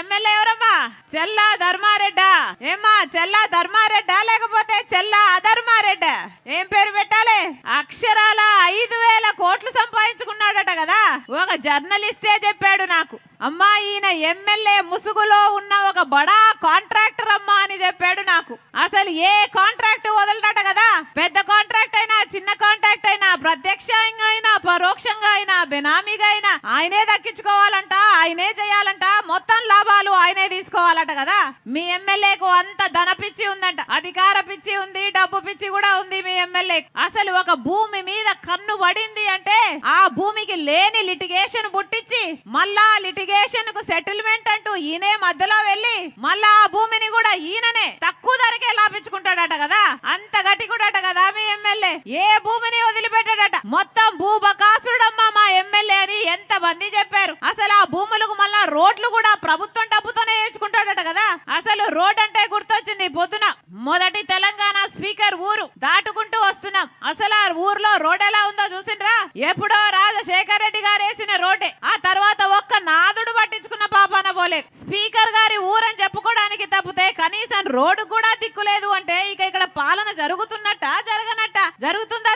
MLA ఎవరమ్మా? చెల్లా ధర్మారెడ్డా. ఏమ్మా చెల్లా ధర్మారెడ్డా? లేకపోతే చెల్లా అధర్మారెడ్డా? ఏం పేరు పెట్టాలి? అక్షరాల ఐదు వేల కోట్లు సంపాదించుకున్నాడట కదా? ఒక జర్నలిస్టే చెప్పాడు నాకు. అమ్మా ఈయన ఎమ్మెల్యే ముసుగులో ఉన్న ఒక బడా కాంట్రాక్టర్ అమ్మా అని చెప్పాడు నాకు. అసలు ఏ కాంట్రాక్ట్ వదలడట కదా? పెద్ద కాంట్రాక్ట్ అయినా చిన్న కాంట్రాక్ట్ అయినా ప్రత్యక్షంగా అయినా పరోక్షంగా అయినా బెనామీగా అయినా ఆయనే దక్కించుకోవాలంట ఆయనే చేయాలంట మొత్తం లాభాలు ఆయనే తీసుకోవాలట కదా? మీ ఎమ్మెల్యేకు అంత ధన పిచ్చి ఉందంట అధికార పిచ్చి ఉంది డబ్బు పిచ్చి కూడా ఉంది మీ ఎమ్మెల్యే అసలు ఒక భూమి మీద కన్ను పడింది అంటే ఆ భూమికి లేని లిటిగేషన్ పుట్టించి మళ్ళా లిటిగేషన్కు సెటిల్మెంట్ అంటూ ఈయనే మధ్యలో వెళ్ళి మళ్ళా ఆ భూమిని కూడా ఈయననే తక్కువ ధరకే లాభించుకుంటాడట కదా? అంత గట్టికుడట కదా మీ ఎమ్మెల్యే? ఏ భూమిని వదిలిపెట్టాడట? మొత్తం భూబకాసుడమ్మా మా ఎమ్మెల్యే అని ఎంత మంది చెప్పారు? అసలు ఆ భూములకు రోడ్లు కూడా ప్రభుత్వం డబ్బుతోనే వేయించుకుంటాడట కదా? అసలు రోడ్ అంటే గుర్తొచ్చింది పొద్దున. మొదటి తెలంగాణ స్పీకర్ ఊరు దాటుకుంటూ వస్తున్నాం. అసలు ఆ ఊర్లో రోడ్ ఎలా ఉందో చూసిండ్రా? ఎప్పుడో రాజశేఖర్ రెడ్డి గారు వేసిన రోడ్డే. ఆ తర్వాత ఒక్క నాదుడు పట్టించుకున్న పాపాన పోలేదు స్పీకర్ గారి ఊరని చెప్పుకోవడానికి తప్పితే కనీసం రోడ్డు కూడా దిక్కులేదు అంటే ఇక ఇక్కడ పాలన జరుగుతున్నట్ట జరగనట్ట? జరుగుతుందా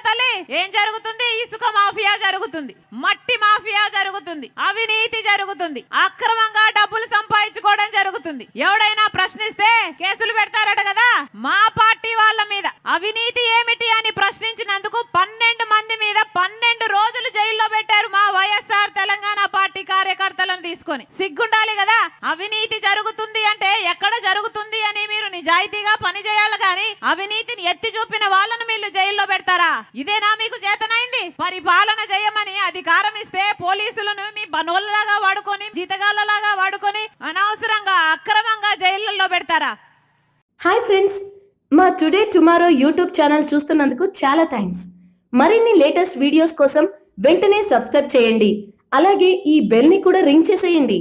ఏం జరుగుతుంది? ఇసుక మాఫియా జరుగుతుంది. మట్టి మాఫియా జరుగుతుంది. అవినీతి జరుగుతుంది. అక్రమంగా డబ్బులు సంపాదించుకోవడం జరుగుతుంది. ఎవడైనా ప్రశ్నిస్తే కేసులు పెడతారట కదా? మా పార్టీ వాళ్ళ మీద. అవినీతి ఏమిటి అని ప్రశ్నించినందుకు పన్నెండు మంది మీద పన్నెండు రోజులు జైల్లో పెట్టారు మా వైఎస్ఆర్ తెలంగాణ పార్టీ కార్యకర్తలను తీసుకొని. సిగ్గుండాలి అవినీతి జరుగుతుంది అంటే ఎక్కడ జరుగుతుంది అని మీరు నిజాయితీగా పని చేయాలి కానీ అవినీతిని ఎత్తి చూపిన వాళ్ళను మీరు జైల్లో పెడతారా? ఇదేనా మీకు చేతనైంది? పరిపాలన చేయమని అధికారం ఇస్తే పోలీసులను మీ బనోళ్ళలాగా వాడుకొని జీతగాళ్ళలాగా వాడుకొని అనవసరంగా అక్రమంగా జైళ్ళల్లో పెడతారా? హాయ్ ఫ్రెండ్స్ మా టుడే టుమారో యూట్యూబ్ ఛానల్ చూస్తున్నందుకు చాలా థ్యాంక్స్ మరిన్ని లేటెస్ట్ వీడియోస్ కోసం వెంటనే సబ్స్క్రైబ్ చేయండి. అలాగే ఈ బెల్ని కూడా రింగ్ చేసేయండి.